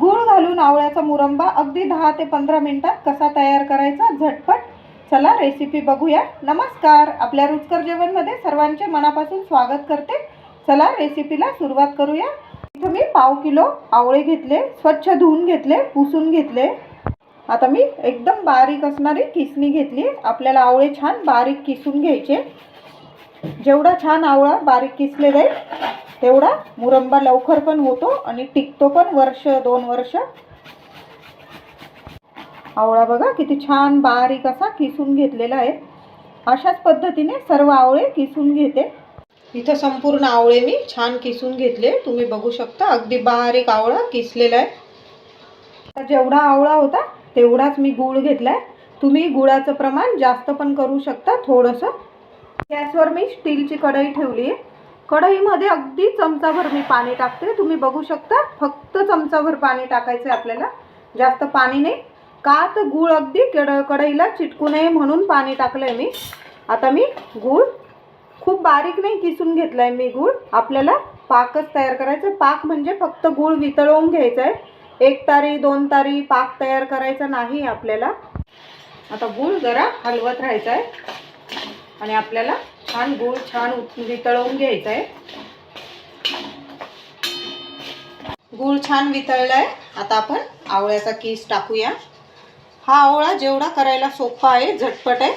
गूळ घालून आवळ्याचा मुरंबा अगदी दहा ते पंधरा मिनिटात कसा तयार करायचा झटपट चला रेसिपी बघूया. नमस्कार. आपल्या रुचकर जेवणमध्ये सर्वांचे मनापासून स्वागत करते. चला रेसिपीला सुरुवात करूया. इथं मी पाव किलो आवळे घेतले स्वच्छ धुवून घेतले पुसून घेतले. आता मी एकदम बारीक असणारी किसणी घेतली. आपल्याला आवळे छान बारीक किसून घ्यायचे. जेवढा छान आवळा बारीक किसले जाईल तेवढा मुरंबा लवकर पण होतो आणि टिकतो पण वर्ष दोन वर्ष. आवळा बघा किती छान बारीक असा किसून घेतलेला आहे. अशाच पद्धतीने सर्व आवळे किसून घेते. इथं संपूर्ण आवळे मी छान किसून घेतले. तुम्ही बघू शकता अगदी बारीक आवळा किसलेला आहे. जेवढा आवळा होता तेवढाच मी गूळ घेतलाय. तुम्ही गुळाचं प्रमाण जास्त पण करू शकता थोडंसं. गॅसवर मी स्टीलची कढई ठेवली आहे कढईमध्ये अगदी चमचाभर मी पाणी टाकते. तुम्ही बघू शकता फक्त चमचाभर पाणी टाकायचं आहे आपल्याला. जास्त पाणी नाही. का तर गूळ अगदी कड कढईला चिटकू नये म्हणून पाणी टाकलं आहे मी. आता मी गूळ खूप बारीक नाही किसून घेतला आहे मी गूळ. आपल्याला पाकच तयार करायचा आहे. पाक म्हणजे फक्त गूळ वितळवून घ्यायचा आहे एक तारी दोन तारी पाक तयार करायचा नाही आपल्याला. आता गूळ जरा हलवत राहायचा आहे आणि आपल्याला छान गूळ छान वितळवून घ्यायचं आहे गूळ छान वितळला आहे आता आपण आवळ्याचा केस टाकूया. हा आवळा जेवढा करायला सोपा आहे झटपट आहे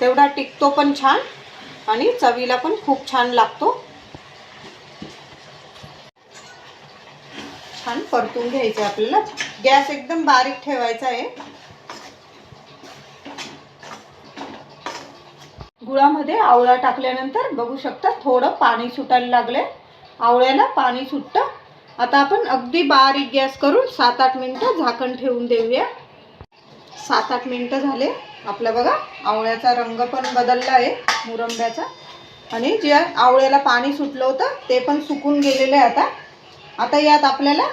तेवढा टिकतो पण छान आणि चवीला पण खूप छान लागतो. छान परतून घ्यायचं आहे आपल्याला. गॅस एकदम बारीक ठेवायचा आहे. गुळामध्ये आवळा टाकल्यानंतर बघू शकता थोडं पाणी सुटायला लागले आवळ्याला पाणी सुटतं. आता आपण अगदी बारीक गॅस करून सात आठ मिनटं झाकण ठेवून देऊया. सात आठ मिनटं झाले. आपल्या बघा आवळ्याचा रंग पण बदलला आहे मुरंब्याचा. आणि जे आवळ्याला पाणी सुटलं होतं ते पण सुकून गेलेलं आहे आता. आता यात आपल्याला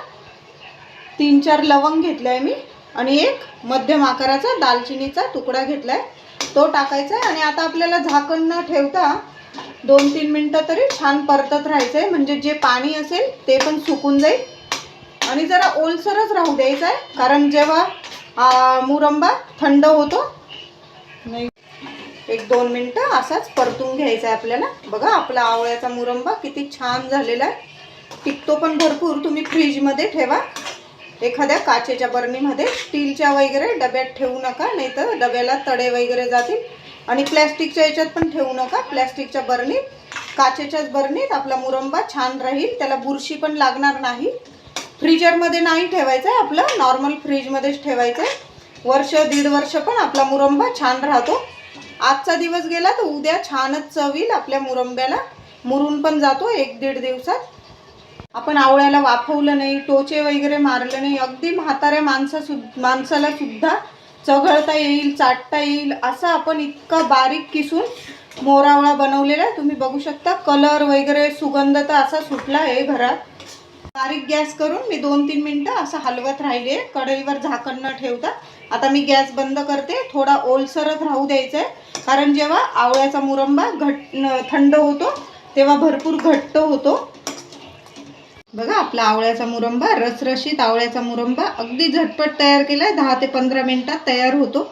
तीन चार लवंग घेतलं आहे मी. आणि एक मध्यम आकाराचा दालचिनीचा तुकडा घेतला आहे तो टाकायचा आहे आणि आता आपल्याला झाकण न ठेवता दोन तीन मिनटं तरी छान परतत राहायचं आहे म्हणजे जे पाणी असेल ते पण सुकून जाईल. आणि जरा ओलसरच राहू द्यायचं आहे. कारण जेव्हा मुरंबा थंड होतो नाही. एक दोन मिनटं असाच परतून घ्यायचा आहे आपल्याला. बघा आपला आवळ्याचा मुरंबा किती छान झालेला आहे. टिकतो पण भरपूर. तुम्ही फ्रीजमध्ये ठेवा. एखाद्या काचेच्या बरणीमध्ये स्टीलच्या वगैरे डब्यात ठेवू नका नाही तर डब्याला तडे वगैरे जातील. आणि प्लॅस्टिकच्या याच्यात पण ठेवू नका प्लॅस्टिकच्या बरणीत काचेच्याच बरणीत आपला मुरंबा छान राहील त्याला बुरशी पण लागणार नाही. फ्रीजरमध्ये नाही ठेवायचं आहे आपलं नॉर्मल फ्रीजमध्येच ठेवायचं आहे वर्ष दीड वर्ष पण आपला मुरंबा छान राहतो. आजचा दिवस गेला तर उद्या छानच चवील आपल्या मुरंब्याला. मुरून पण जातो एक दीड दिवसात. आपण आवळ्याला वाफवलं नाही टोचे वगैरे मारलं नाही अगदी म्हाताऱ्या माणसा सु माणसाला सुद्धा चघळता येईल चाटता येईल असं आपण इतका बारीक किसून मोरावळा बनवलेला आहे. तुम्ही बघू शकता कलर वगैरे सुगंध तर असा सुटला आहे घरात. बारीक गॅस करून मी दोन तीन मिनटं असं हलवत राहिले कढईवर झाकण न ठेवता. आता मी गॅस बंद करते. थोडा ओलसरच राहू द्यायचा आहे कारण जेव्हा आवळ्याचा मुरंबा घट थंड होतो तेव्हा भरपूर घट्ट होतो. बघा आपला आवळ्याचा मुरंबा रसरशीत आवळ्याचा मुरंबा अगदी झटपट तयार केलाय. दहा ते पंधरा मिनिटात तयार होतो.